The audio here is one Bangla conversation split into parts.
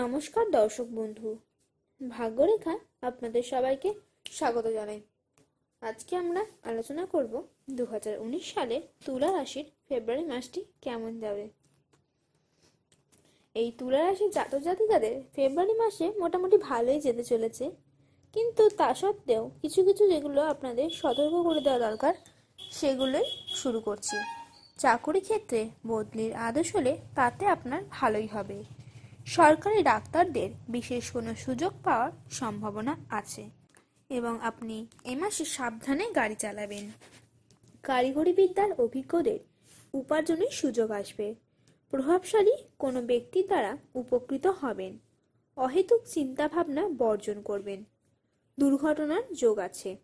নমস্কার, দর্শক বন্ধু। ভাগ্যরেখা আপনাদের সবাইকে স্বাগত জানাই। আজকে আমরা আলোচনা করব দু হাজার উনিশ সালে তুলা রাশির ফেব্রুয়ারি মাসটি কেমন যাবে। এই তুলা রাশির জাতক জাতিকাদের ফেব্রুয়ারি মাসে মোটামুটি ভালোই যেতে চলেছে। কিন্তু তা সত্ত্বেও কিছু কিছু যেগুলো আপনাদের সতর্ক করে দেওয়া দরকার, সেগুলোই শুরু করছি। চাকুরি ক্ষেত্রে বদলির আদেশ হলে তাতে আপনার ভালোই হবে। সরকারি ডাক্তারদের বিশেষ কোনো সুযোগ পাওয়ার সম্ভাবনা আছে। এবং আপনি এ মাসে সাবধানে গাড়ি চালাবেন। কারিগরি বিদ্যার অভিজ্ঞদের উপার্জনের সুযোগ আসবে। প্রভাবশালী কোনো ব্যক্তি দ্বারা উপকৃত হবেন। অহেতুক চিন্তাভাবনা বর্জন করবেন। দুর্ঘটনার যোগ আছে।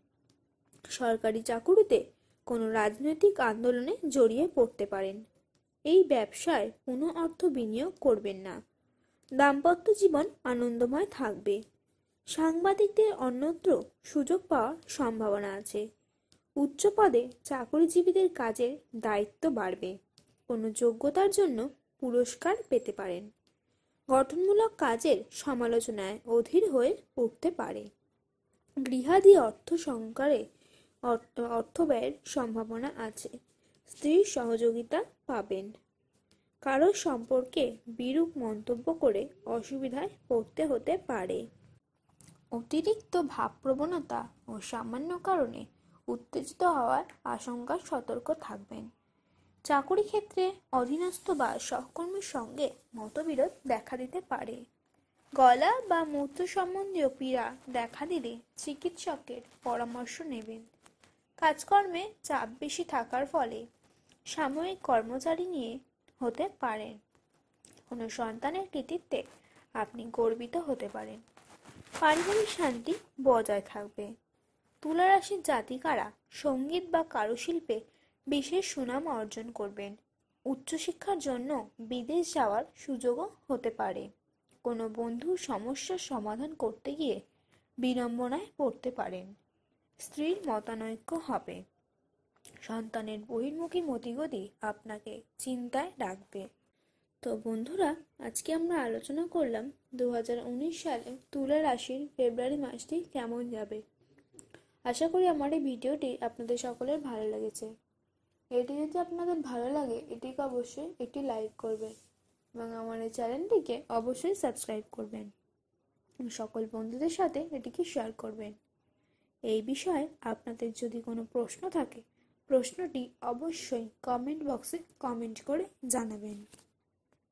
সরকারি চাকুরিতে কোনো রাজনৈতিক আন্দোলনে জড়িয়ে পড়তে পারেন। এই ব্যবসায় কোনো অর্থ বিনিয়োগ করবেন না। দাম্পত্য জীবন আনন্দময় থাকবে। সাংবাদিকদের অন্যত্র সুযোগ পাওয়ার সম্ভাবনা আছে। উচ্চ পদে চাকরিজীবীদের কাজের দায়িত্ব বাড়বে। কোনো যোগ্যতার জন্য পুরস্কার পেতে পারেন। গঠনমূলক কাজের সমালোচনায় অধীর হয়ে উঠতে পারে। গৃহাদি অর্থ সংকারে অর্থ ব্যয়ের সম্ভাবনা আছে। স্ত্রীর সহযোগিতা পাবেন। কারও সম্পর্কে বিরূপ মন্তব্য করে অসুবিধায় পড়তে হতে পারে। অতিরিক্ত ভাবপ্রবণতা ও সামান্য কারণে উত্তেজিত হওয়ার আশঙ্কা সতর্ক থাকবেন। চাকুরি ক্ষেত্রে অধীনস্থ বা সহকর্মীর সঙ্গে মতবিরোধ দেখা দিতে পারে। গলা বা মূত্র সম্বন্ধীয় পীড়া দেখা দিলে চিকিৎসকের পরামর্শ নেবেন। কাজকর্মে চাপ বেশি থাকার ফলে সাময়িক কর্মচারী নিয়ে হতে পারেন কোনো সন্তানের কৃতিত্বে আপনি গর্বিত হতে পারেন। পারিবারিক শান্তি বজায় থাকবে। তুলা রাশির জাতিকারা সংগীত বা কারুশিল্পে বিশেষ সুনাম অর্জন করবেন। উচ্চশিক্ষার জন্য বিদেশ যাওয়ার সুযোগও হতে পারে। কোনো বন্ধুর সমস্যার সমাধান করতে গিয়ে বিড়ম্বনায় পড়তে পারেন। স্ত্রীর মতানৈক্য হবে। সন্তানের বহির্মুখী মতিগতি আপনাকে চিন্তায় রাখবে তো বন্ধুরা, আজকে আমরা আলোচনা করলাম দু হাজার উনিশ সালে তুলা রাশির ফেব্রুয়ারি মাসটি কেমন যাবে। আশা করি আমার এই ভিডিওটি আপনাদের সকলের ভালো লেগেছে। এটি যদি আপনাদের ভালো লাগে, এটিকে অবশ্যই একটি লাইক করবেন এবং আমার এই চ্যানেলটিকে অবশ্যই সাবস্ক্রাইব করবেন। সকল বন্ধুদের সাথে এটিকে শেয়ার করবেন। এই বিষয়ে আপনাদের যদি কোনো প্রশ্ন থাকে প্রশ্নটি অবশ্যই কমেন্ট বক্সে কমেন্ট করে জানাবেন।